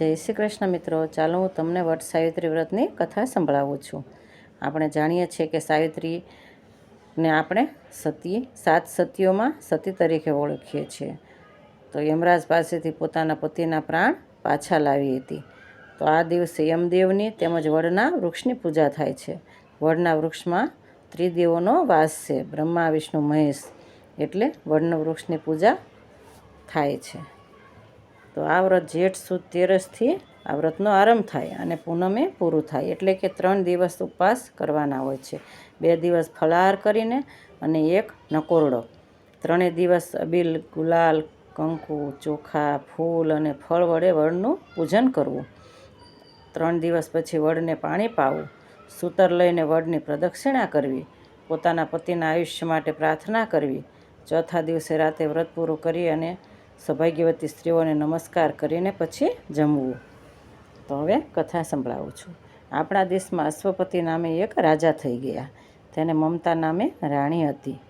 જય શ્રી કૃષ્ણ મિત્રો. ચાલો હું તમને વટ સાવિત્રી વ્રતની કથા સંભળાવું છું. આપણે જાણીએ છીએ કે સાવિત્રીને આપણે સતી, સાત સતીઓમાં સતી તરીકે ઓળખીએ છીએ. તો યમરાજ પાસેથી પોતાના પતિના પ્રાણ પાછા લાવી હતી. તો આ દિવસે યમદેવની તેમજ વડના વૃક્ષની પૂજા થાય છે. વડના વૃક્ષમાં ત્રિદેવોનો વાસ છે. બ્રહ્મા, વિષ્ણુ, મહેશ એટલે વડના વૃક્ષની પૂજા થાય છે. તો આ વ્રત જેઠ સુદ તેરસથી આ વ્રતનો આરંભ થાય અને પૂનમે પૂરું થાય. એટલે કે ત્રણ દિવસ ઉપવાસ કરવાના હોય છે. બે દિવસ ફલાહાર કરીને અને એક નકોરડો. ત્રણેય દિવસ અબીલ, ગુલાલ, કંકુ, ચોખા, ફૂલ અને ફળ વડે વડનું પૂજન કરવું. ત્રણ દિવસ પછી વડને પાણી પાવું. સૂતર લઈને વડની પ્રદક્ષિણા કરવી. પોતાના પતિના આયુષ્ય માટે પ્રાર્થના કરવી. ચોથા દિવસે રાતે વ્રત પૂરું કરી અને સૌભાગ્યવતી સ્ત્રીઓને નમસ્કાર કરીને પછી જમવું. તો હવે કથા સંભળાવું છું. આપણા દેશમાં અશ્વપતિ નામે એક રાજા થઈ ગયા. તેને મમતા નામે રાણી હતી.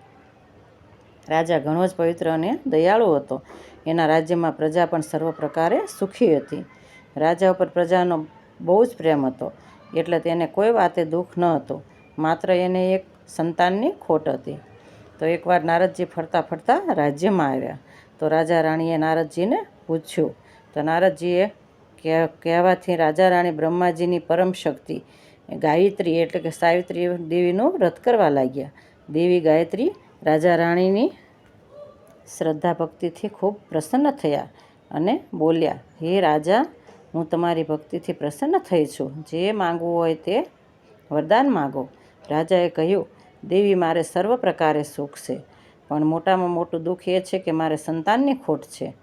રાજા ઘણો જ પવિત્ર અને દયાળુ હતો. એના રાજ્યમાં પ્રજા પણ સર્વ પ્રકારે સુખી હતી. રાજા ઉપર પ્રજાનો બહુ જ પ્રેમ હતો. એટલે તેને કોઈ વાતે દુઃખ ન હતું. માત્ર એને એક સંતાનની ખોટ હતી. તો એકવાર નારદજી ફરતા ફરતા રાજ્યમાં આવ્યા. તો રાજા રાણીએ નારદજીને પૂછ્યું. તો નારદજીએ કહેવાથી રાજા રાણી બ્રહ્માજીની પરમ શક્તિ, ગાયત્રી એટલે કે સાવિત્રી દેવીનું વ્રત કરવા લાગ્યા. દેવી ગાયત્રી રાજા રાણીની શ્રદ્ધા ભક્તિથી ખૂબ પ્રસન્ન થયા અને બોલ્યા, હે રાજા, હું તમારી ભક્તિથી પ્રસન્ન થઈ છું. જે માંગવું હોય તે વરદાન માગો. રાજાએ કહ્યું, દેવી મારે સર્વ પ્રકારે સુખ છે. પણ મોટામાં મોટું દુઃખ એ છે કે મારે સંતાનની ખોટ છે.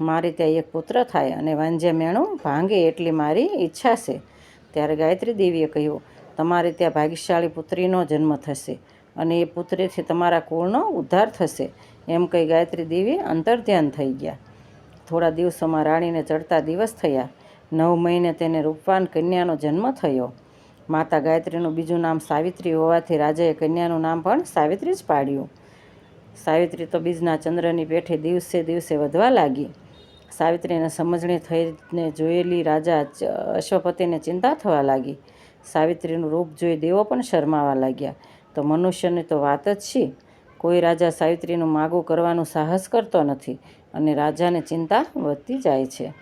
મારે ત્યાં એક પુત્ર થાય અને વાંજ્યા મેણું ભાંગે એટલી મારી ઈચ્છા છે. ત્યારે ગાયત્રી દેવીએ કહ્યું, તમારે ત્યાં ભાગ્યશાળી પુત્રીનો જન્મ થશે અને એ પુત્રીથી તમારા કુળનો ઉદ્ધાર થશે. એમ કહી ગાયત્રી દેવી અંતર્ધ્યાન થઈ ગયા. થોડા દિવસોમાં રાણીને ચડતા દિવસ થયા. નવ મહિને તેને રૂપવાન કન્યાનો જન્મ થયો. માતા ગાયત્રીનું બીજું નામ સાવિત્રી હોવાથી રાજાએ કન્યાનું નામ પણ સાવિત્રી જ પાડ્યું. સાવિત્રી તો બીજના ચંદ્રની પેઠે દિવસે દિવસે વધવા લાગી. સાવિત્રીને સમજણી થઈને જોયેલી રાજા અશ્વપતિને ચિંતા થવા લાગી. સાવિત્રીનું રૂપ જોઈ દેવો પણ શરમાવા લાગ્યા. તો મનુષ્યની તો વાત જ છે કોઈ રાજા સાવિત્રીનું માગું કરવાનું સાહસ કરતો નથી અને રાજાને ચિંતા વધતી જાય છે.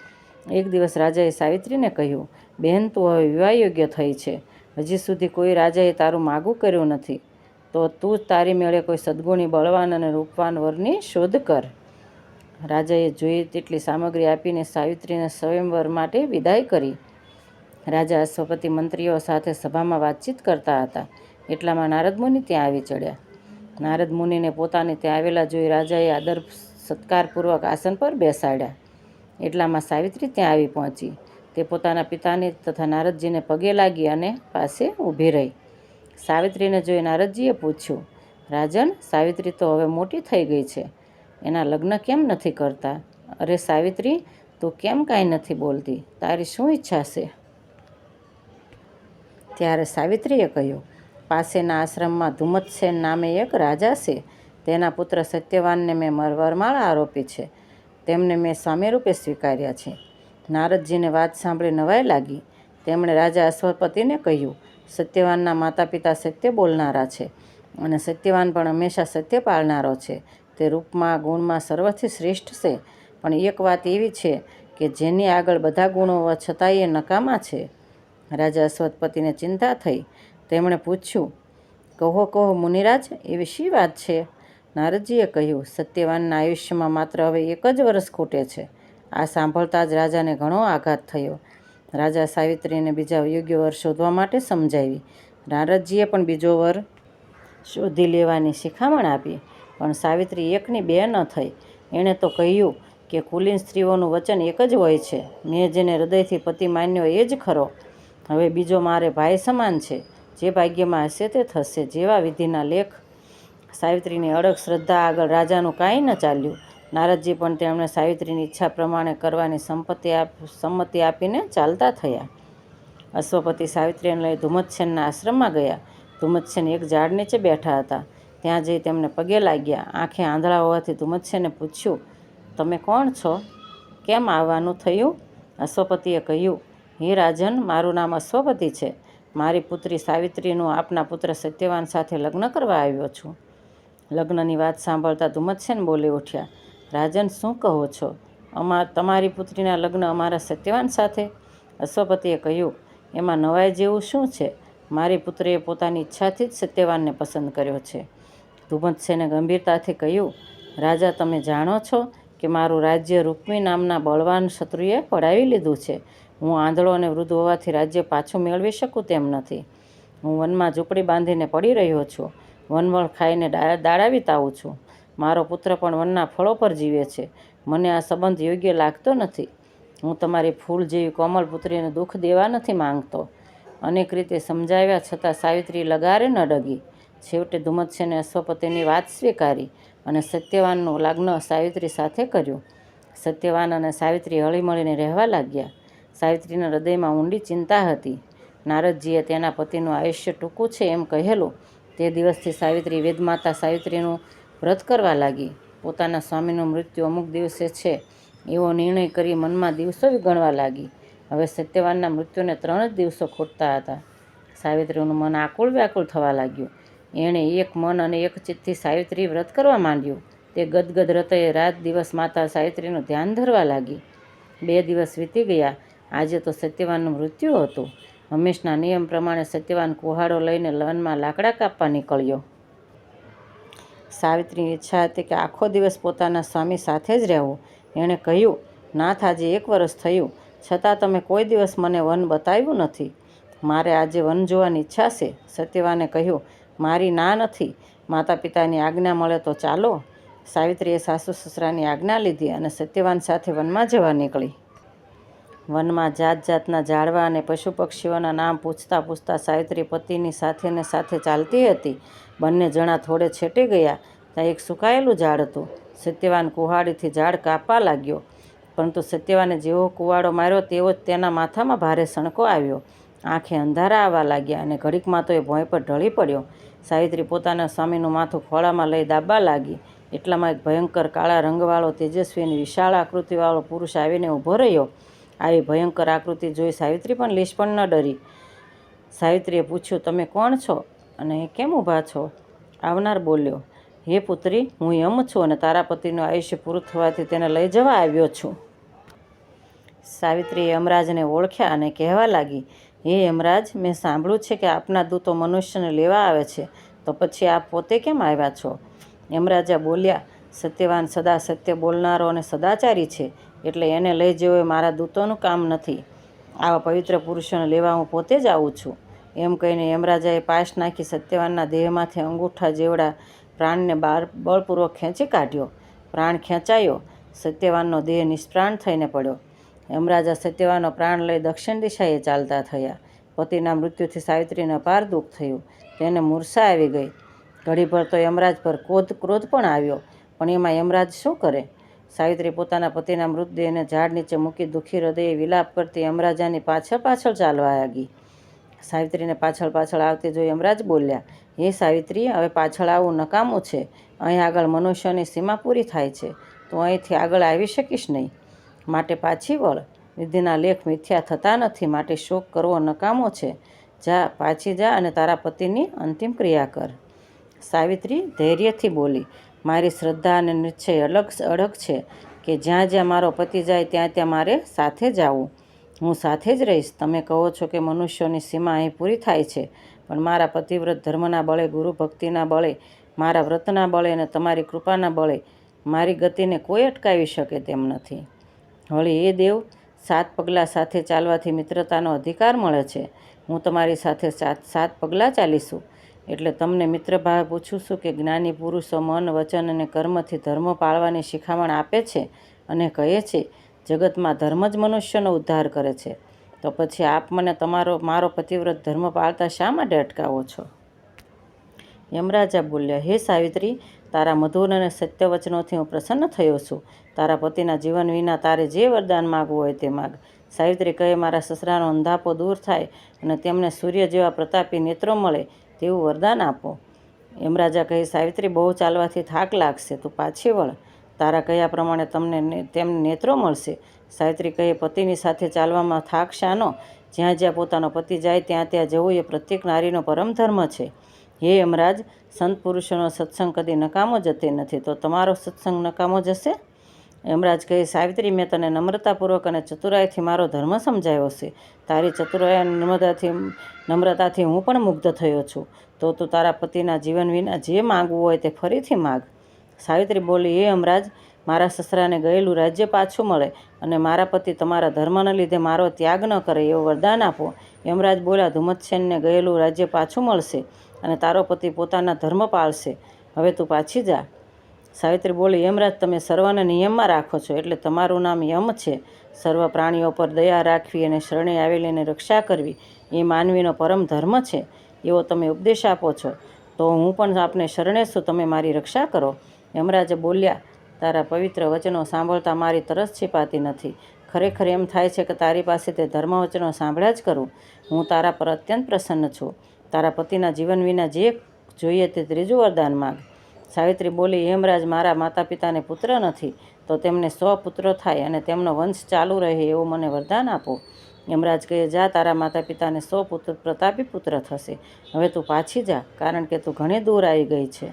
એક દિવસ રાજાએ સાવિત્રીને કહ્યું બહેન તું હવે વિવાહ યોગ્ય થઈ છે. હજી સુધી કોઈ રાજાએ તારું માગું કર્યું નથી. તો તું જ તારી મેળે કોઈ સદગુણી બળવાન અને રૂપવાન વરની શોધ કર. રાજાએ જોઈએ તેટલી સામગ્રી આપીને સાવિત્રીને સ્વયંવર માટે વિદાય કરી. રાજા અશ્વપતિ મંત્રીઓ સાથે સભામાં વાતચીત કરતા હતા. એટલામાં નારદ મુનિ ત્યાં આવી ચડ્યા. નારદ મુનિને પોતાને ત્યાં આવેલા જોઈ રાજાએ આદર સત્કારપૂર્વક આસન પર બેસાડ્યા. એટલામાં સાવિત્રી ત્યાં આવી પહોંચી. તે પોતાના પિતાને તથા નારદજીને પગે લાગી અને પાસે ઊભી રહી. સાવિત્રીને જોઈ નારદજીએ પૂછ્યું, રાજન, સાવિત્રી તો હવે મોટી થઈ ગઈ છે. એના લગ્ન કેમ નથી કરતા? અરે સાવિત્રી, તું કેમ કાંઈ નથી બોલતી? તારી શું ઈચ્છા છે? ત્યારે સાવિત્રીએ કહ્યું, પાસેના આશ્રમમાં ધુમ્મતસેન નામે એક રાજા છે. તેના પુત્ર સત્યવાનને મેં વરમાળા આરોપી છે. તેમને મેં સ્વામી રૂપે સ્વીકાર્યા છે. નારદજીને વાત સાંભળી નવાઈ લાગી. તેમણે રાજા અશ્વપતિને કહ્યું સત્યવાનના માતા પિતા સત્ય બોલનારા છે અને સત્યવાન પણ હંમેશા સત્ય પાળનારો છે. તે રૂપમાં, ગુણમાં સર્વથી શ્રેષ્ઠ છે. પણ એક વાત એવી છે કે જેની આગળ બધા ગુણો હોવા છતાંય એ નકામા છે. રાજા અશ્વથપતિને ચિંતા થઈ. તેમણે પૂછ્યું, કહો કહો, મુનિરાજ, એવી શી વાત છે? નારદજીએ કહ્યું, સત્યવાનના આયુષ્યમાં માત્ર હવે એક જ વર્ષ ખૂટે છે. આ સાંભળતા જ રાજાને ઘણો આઘાત થયો. રાજા સાવિત્રીને બીજા યોગ્ય વર શોધવા માટે સમજાવી. નારદજીએ પણ બીજો વર શોધી લેવાની શિખામણ આપી, પણ સાવિત્રી એકની બે ન થઈ. એણે તો કહ્યું કે કુલીન સ્ત્રીઓનું વચન એક જ હોય છે. મેં જેને હૃદયથી પતિ માન્યો એ જ ખરો. હવે બીજો મારે ભાઈ સમાન છે. જે ભાગ્યમાં હશે તે થશે. જેવા વિધિના લેખ સાવિત્રીની અડગ શ્રદ્ધા આગળ રાજાનું કાંઈ ન ચાલ્યું. નારદજી પણ તેમણે સાવિત્રીની ઈચ્છા પ્રમાણે કરવાની સંપત્તિ આપ, સંમતિ આપીને ચાલતા થયા. અશ્વપતિ સાવિત્રીને લઈ ધુમતસેનના આશ્રમમાં ગયા. ધુમતસેન એક ઝાડ નીચે બેઠા હતા. ત્યાં જઈ તેમને પગે લાગ્યા. આંખે આંધળા હોવાથી ધુમતસેને પૂછ્યું, તમે કોણ છો? કેમ આવવાનું થયું? અશ્વપતિએ કહ્યું, હે રાજન, મારું નામ અશ્વપતિ છે. મારી પુત્રી સાવિત્રીનું આપના પુત્ર સત્યવાન સાથે લગ્ન કરવા આવ્યો છું. લગ્નની વાત સાંભળતા ધુમ્મતસેન બોલી ઉઠ્યા. રાજન, શું કહો છો? અમા તમારી પુત્રીના લગ્ન અમારા સત્યવાન સાથે? અશ્વપતિએ કહ્યું, એમાં નવાઈ જેવું શું છે? મારી પુત્રીએ પોતાની ઈચ્છાથી જ સત્યવાનને પસંદ કર્યો છે. ધુમતસેને ગંભીરતાથી કહ્યું, રાજા, તમે જાણો છો કે મારું રાજ્ય રૂકમી નામના બળવાન શત્રુએ પડાવી લીધું છે. હું આંધળો અને વૃદ્ધ હોવાથી રાજ્ય પાછું મેળવી શકું તેમ નથી. હું વનમાં ઝૂંપડી બાંધીને પડી રહ્યો છું. વનવળ ખાઈને દાડા વિતાવું છું. મારો પુત્ર પણ વનના ફળો પર જીવે છે. મને આ સંબંધ યોગ્ય લાગતો નથી. હું તમારી ફૂલ જેવી કોમલ પુત્રીને દુઃખ દેવા નથી માંગતો. અનેક રીતે સમજાવ્યા છતાં સાવિત્રી લગારે ન ડગી. છેવટે ધુમ્મસેને અશ્વપતિની વાત સ્વીકારી અને સત્યવાનનું લગ્ન સાવિત્રી સાથે કર્યું. સત્યવાન અને સાવિત્રી હળીમળીને રહેવા લાગ્યા. સાવિત્રીના હૃદયમાં ઊંડી ચિંતા હતી. નારદજીએ તેના પતિનું આયુષ્ય ટૂંકું છે એમ કહેલું. તે દિવસથી સાવિત્રી વેદમાતા સાવિત્રીનું વ્રત કરવા લાગી. પોતાના સ્વામીનું મૃત્યુ અમુક દિવસે છે. એવો નિર્ણય કરી મનમાં દિવસો ગણવા લાગી. હવે સત્યવાનના મૃત્યુને ત્રણ જ દિવસો ખૂટતા હતા. સાવિત્રીનું મન આકુળ વ્યાકુળ થવા લાગ્યું. એણે એક મન અને એક ચિત્તથી સાવિત્રી વ્રત કરવા માંડ્યું. તે ગદગદ રતયે રાત દિવસ માતા સાવિત્રીનું ધ્યાન ધરવા લાગી. બે દિવસ વીતી ગયા. આજે તો સત્યવાનનું મૃત્યુ હતું. હંમેશના નિયમ પ્રમાણે સત્યવાન કુહાડો લઈને લવનમાં લાકડા કાપવા નીકળ્યો. સાવિત્રીની ઈચ્છા હતી કે આખો દિવસ પોતાના સ્વામી સાથે જ રહેવું. એણે કહ્યું, નાથ, આજે એક વર્ષ થયું. છતાં તમે કોઈ દિવસ મને વન બતાવ્યું નથી. મારે આજે વન જોવાની ઈચ્છા છે. સત્યવાને કહ્યું, મારી ના નથી. માતા પિતાની આજ્ઞા મળે તો ચાલો. સાવિત્રીએ સાસુ સસરાની આજ્ઞા લીધી અને સત્યવાન સાથે વનમાં જવા નીકળી. વનમાં જાત જાતના ઝાડવા અને પશુ પક્ષીઓના નામ પૂછતા પૂછતા સાવિત્રી પતિની સાથે ને સાથે ચાલતી હતી. બંને જણા થોડે છેટે ગયા ત્યાં એક સુકાયેલું ઝાડ હતું. સત્યવાન કુહાડીથી ઝાડ કાપવા લાગ્યો. પરંતુ સત્યવાને જેવો કુવાડો માર્યો તેવો જ તેના માથામાં ભારે સણકો આવ્યો. આંખે અંધારા આવવા લાગ્યા અને ઘડીકમાં તો એ ભોંય પર ઢળી પડ્યો. સાવિત્રી પોતાના સ્વામીનું માથું ખોળામાં લઈ દાબવા લાગી. એટલામાં એક ભયંકર કાળા રંગવાળો તેજસ્વી અને વિશાળ આકૃતિવાળો પુરુષ આવીને ઊભો રહ્યો. આવી ભયંકર આકૃતિ જોઈ સાવિત્રી પણ લીશ પણ ન ડરી. સાવિત્રીએ પૂછ્યું, તમે કોણ છો અને કેમ ઊભા છો? આવનાર બોલ્યો, હે પુત્રી, હું યમ છું અને તારા પતિનું આયુષ્ય પૂરું થવાથી તેને લઈ જવા આવ્યો છું. સાવિત્રીએ યમરાજને ઓળખ્યા અને કહેવા લાગી, હે યમરાજ, મેં સાંભળ્યું છે કે આપના દૂતો મનુષ્યને લેવા આવે છે, તો પછી આપ પોતે કેમ આવ્યા છો? યમરાજા બોલ્યા, સત્યવાન સદા સત્ય બોલનારો અને સદાચારી છે. એટલે એને લઈ જવો એ મારા દૂતોનું કામ નથી. આવા પવિત્ર પુરુષોને લેવા હું પોતે જ આવું છું. એમ કહીને યમરાજાએ પાશ નાખી સત્યવાનના દેહમાંથી અંગૂઠા જેવડા પ્રાણને બાર, બળપૂર્વક ખેંચી કાઢ્યો. પ્રાણ ખેંચાયો. સત્યવાનનો દેહ નિષ્પ્રાણ થઈને પડ્યો. યમરાજા સત્યવાનનો પ્રાણ લઈ દક્ષિણ દિશાએ ચાલતા થયા. પતિના મૃત્યુથી સાવિત્રીને અપાર દુઃખ થયું. તેને મૂર્છા આવી ગઈ. ઘડીભર તો યમરાજ પર ક્રોધ ક્રોધ પણ આવ્યો. પણ એમાં યમરાજ શું કરે? સાવિત્રી પોતાના પતિના મૃતદેહને ઝાડ નીચે મૂકી દુઃખી હૃદયે વિલાપ કરતી યમરાજાની પાછળ પાછળ ચાલવા લાગી. સાવિત્રીને પાછળ પાછળ આવતી જોઈ યમરાજ બોલ્યા, હે સાવિત્રી, હવે પાછળ આવવું નકામું છે. અહીં આગળ મનુષ્યની સીમા પૂરી થાય છે. તું અહીંથી આગળ આવી શકીશ નહીં. માટે પાછી વળ. વિધિના લેખ મિથ્યા થતા નથી. માટે શોક કરવો નકામો છે. જા, પાછી જા અને તારા પતિની અંતિમ ક્રિયા કર. સાવિત્રી ધૈર્યથી બોલી મારી શ્રદ્ધા અને નિશ્ચય અલગ અડગ છે કે જ્યાં જ્યાં મારો પતિ જાય ત્યાં ત્યાં મારે સાથે જવું. હું સાથે જ રહીશ. તમે કહો છો કે મનુષ્યોની સીમા અહીં પૂરી થાય છે, પણ મારા પતિવ્રત ધર્મના બળે, ગુરુ ભક્તિના બળે, મારા વ્રતના બળે અને તમારી કૃપાના બળે મારી ગતિને કોઈ અટકાવી શકે તેમ નથી. વળી એ દેવ સાત પગલાં સાથે ચાલવાથી મિત્રતાનો અધિકાર મળે છે. હું તમારી સાથે સાત સાત પગલાં ચાલીશું. એટલે તમને મિત્રભાવે પૂછું છું કે જ્ઞાની પુરુષો મન, વચન અને કર્મથી ધર્મ પાળવાની શિખામણ આપે છે અને કહે છે, જગતમાં ધર્મ જ મનુષ્યનો ઉદ્ધાર કરે છે. તો પછી આપ મને તમારો, મારો પતિવ્રત ધર્મ પાળતા શા માટે અટકાવો છો? યમરાજા બોલ્યા, હે સાવિત્રી, તારા મધુર અને સત્ય વચનોથી હું પ્રસન્ન થયો છું. તારા પતિના જીવન વિના તારે જે વરદાન માગવું હોય તે માગ. સાવિત્રી કહે, મારા સસરાનો અંધાપો દૂર થાય અને તેમને સૂર્ય જેવા પ્રતાપી નેત્રો મળે. તેવું વરદાન આપો. એમ રાજા કહે, સાવિત્રી, બહુ ચાલવાથી થાક લાગશે. તું પાછી વળ. તારા કહ્યા પ્રમાણે તમને તેમને નેત્રો મળશે. સાવિત્રી કહે, પતિની સાથે ચાલવામાં થાક શાનો? જ્યાં જ્યાં પોતાનો પતિ જાય, ત્યાં ત્યાં જવું એ પ્રત્યેક નારીનો પરમ ધર્મ છે. હે યમરાજ, સંત પુરુષોનો સત્સંગ કદી નકામો જતે નથી. તો તમારો સત્સંગ નકામો જશે? યમરાજ કહે, સાવિત્રી, મેં તને નમ્રતાપૂર્વક અને ચતુરાઈથી મારો ધર્મ સમજાયો છે. તારી ચતુરાઈ અને નમ્રતાથી નમ્રતાથી હું પણ મુગ્ધ થયો છું. તો તું તારા પતિના જીવન વિના જે માગવું હોય તે ફરીથી માગ. સાવિત્રી બોલી એ યમરાજ, મારા સસરાને ગયેલું રાજ્ય પાછું મળે અને મારા પતિ તમારા ધર્મને લીધે મારો ત્યાગ ન કરે એવું વરદાન આપો. યમરાજ બોલ્યા ધુમતસેનને ગયેલું રાજ્ય પાછું મળશે અને તારો પતિ પોતાના ધર્મ પાળશે. હવે તું પાછી જા. સાવિત્રી બોલી, યમરાજ, તમે સર્વને નિયમમાં રાખો છો, એટલે તમારું નામ યમ છે. સર્વ પ્રાણીઓ પર દયા રાખવી અને શરણે આવેલીને રક્ષા કરવી, એ માનવીનો પરમ ધર્મ છે. એવો તમે ઉપદેશ આપો છો. તો હું પણ આપને શરણે છું, તમે મારી રક્ષા કરો. યમરાજે બોલ્યા, તારા પવિત્ર વચનો સાંભળતા મારી તરસ છીપાતી નથી. ખરેખર એમ થાય છે કે તારી પાસે તે ધર્મ વચનો સાંભળ્યા જ કરું. હું તારા પર અત્યંત પ્રસન્ન છું. તારા પતિના જીવન વિના જે જોઈએ તે ત્રીજું વરદાન માગ. સાવિત્રી બોલી, હેમરાજ મારા માતા પિતાને પુત્ર નથી, તો તેમને સો પુત્રો થાય અને તેમનો વંશ ચાલુ રહે એવું મને વરદાન આપો. યમરાજ કહે, જા, તારા માતા પિતાને સો પુત્ર પ્રતાપી પુત્ર થશે. હવે તું પાછી જા, કારણ કે તું ઘણી દૂર આવી ગઈ છે.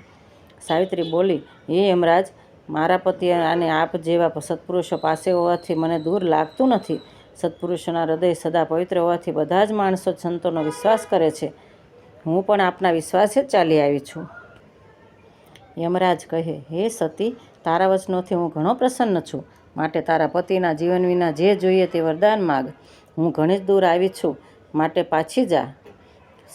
સાવિત્રી બોલી, હે યમરાજ મારા પતિ અને આપ જેવા સત્પુરુષો પાસે હોવાથી મને દૂર લાગતું નથી. સત્પુરુષોના હૃદય સદા પવિત્ર હોવાથી બધા જ માણસો સંતોનો વિશ્વાસ કરે છે. હું પણ આપના વિશ્વાસે જ ચાલી આવી છું. યમરાજ કહે, હે સતી, તારા વચનોથી હું ઘણો પ્રસન્ન છું. માટે તારા પતિના જીવન વિના જે જોઈએ તે વરદાન માગ. હું ઘણી જ દૂર આવી છું. માટે પાછી જા.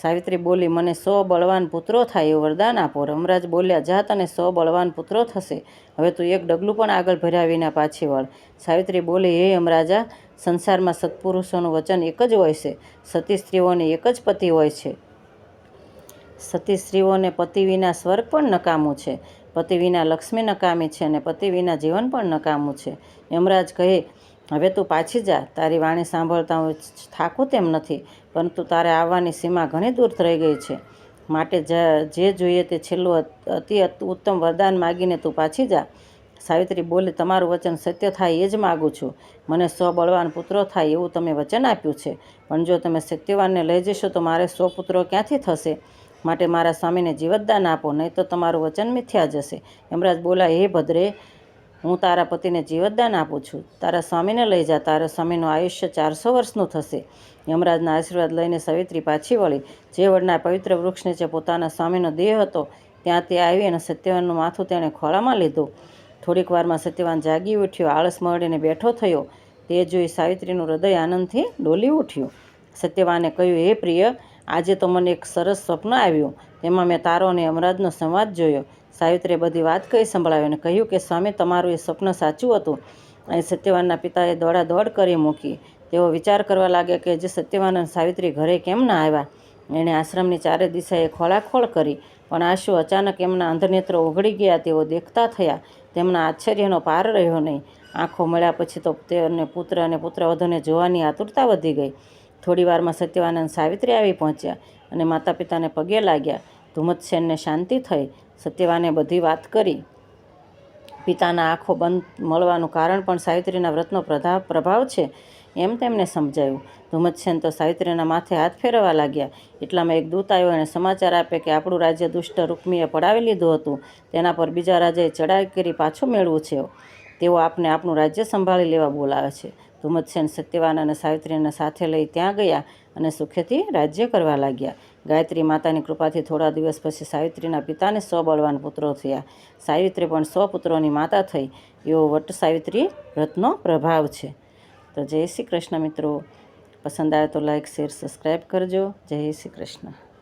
સાવિત્રી બોલી, મને સો બળવાન પુત્રો થાય એવું વરદાન આપો. રમરાજ બોલ્યા જા તને સો બળવાન પુત્રો થશે. હવે તું એક ડગલું પણ આગળ ભર્યા વિના પાછી વળ. સાવિત્રી બોલી, હે યમરાજા, સંસારમાં સત્પુરુષોનું વચન એક જ હોય છે. સતી સ્ત્રીઓને એક જ પતિ હોય છે. સતી સ્ત્રીઓને પતિ વિના સ્વર્ગ પણ નકામું છે. પતિ વિના લક્ષ્મી નકામી છે અને પતિ વિના જીવન પણ નકામું છે. યમરાજ કહે, હવે તું પાછી જા. તારી વાણી સાંભળતા હું થાકું તેમ નથી, પરંતુ તારે આવવાની સીમા ઘણી દૂર થઈ ગઈ છે. માટે જે જોઈએ તે છેલ્લું અતિ ઉત્તમ વરદાન માગીને તું પાછી જા. સાવિત્રી બોલી, તમારું વચન સત્ય થાય એ જ માગું છું. મને સો બળવાન પુત્રો થાય એવું તમે વચન આપ્યું છે. પણ જો તમે સત્યવાનને લઈ જશો તો મારે સો પુત્રો ક્યાંથી થશે? માટે મારા સ્વામીને જીવતદાન આપો, નહીં તો તમારું વચન મિથ્યા જશે. યમરાજ બોલા, હે ભદ્રે, હું તારા પતિને જીવતદાન આપું છું. તારા સ્વામીને લઈ જા. તારા સ્વામીનું આયુષ્ય ચારસો વર્ષનું થશે. યમરાજના આશીર્વાદ લઈને સવિત્રી પાછી વળી. જે વડના પવિત્ર વૃક્ષ નીચે પોતાના સ્વામીનો દેહ હતો, ત્યાં તે આવી અને સત્યવાનનું માથું તેણે ખોળામાં લીધું. થોડીક વારમાં સત્યવાન જાગી ઉઠ્યો, આળસ મળીને બેઠો થયો. તે જોઈ સાવિત્રીનું હૃદય આનંદથી ડોલી ઉઠ્યું. સત્યવાને કહ્યું, હે પ્રિય આજે તો મને એક સરસ સ્વપ્ન આવ્યું. તેમાં મેં તારો અને યમરાજનો સંવાદ જોયો. સાવિત્રીએ બધી વાત કહી સંભળાવી અને કહ્યું કે, સ્વામી, તમારું એ સ્વપ્ન સાચું હતું. અને સત્યવાનના પિતાએ દોડા દોડ કરી મૂકી. તેઓ વિચાર કરવા લાગ્યા કે, જે સત્યવાન અને સાવિત્રી ઘરે કેમ ના આવ્યા? એણે આશ્રમની ચારે દિશાએ ખોળાખોળ કરી. પણ આશુ અચાનક એમના અંધનેત્રો ઓગળી ગયા. તેઓ દેખતા થયા. તેમના આશ્ચર્યનો પાર રહ્યો નહીં. આંખો મળ્યા પછી તો તેઓને પુત્ર અને પુત્રવધૂને જોવાની આતુરતા વધી ગઈ. થોડી વારમાં સત્યવાનંદ સાવિત્રી આવી પહોંચ્યા અને માતા પિતાને પગે લાગ્યા. ધુમતસેનને શાંતિ થઈ. સત્યવાને બધી વાત કરી. પિતાના આંખો બંધ મળવાનું કારણ પણ સાવિત્રીના વ્રતનો પ્રભાવ પ્રભાવ છે એમ તેમને સમજાયું. ધુમતસેન તો સાવિત્રીના માથે હાથ ફેરવવા લાગ્યા. એટલામાં એક દૂત આવ્યો અને સમાચાર આપે કે આપણું રાજ્ય દુષ્ટ રૂકમીએ પડાવી લીધું હતું. તેના પર બીજા રાજાએ ચડાઈ કરી પાછું મેળવું છે. તેઓ આપને આપણું રાજ્ય સંભાળી લેવા બોલાવે છે. ધુમતસેન સત્યવાન અને સાવિત્રીને સાથે લઈ ત્યાં ગયા અને સુખેથી રાજ્ય કરવા લાગ્યા. ગાયત્રી માતાની કૃપાથી થોડા દિવસ પછી સાવિત્રીના પિતાને સો બળવાન પુત્રો થયા. સાવિત્રી પણ સો પુત્રોની માતા થઈ. એવો વટ સાવિત્રી વ્રતનો પ્રભાવ છે. તો જય શ્રી કૃષ્ણ મિત્રો. પસંદ આવે તો લાઈક શેર સબસ્ક્રાઈબ કરજો. જય શ્રી કૃષ્ણ.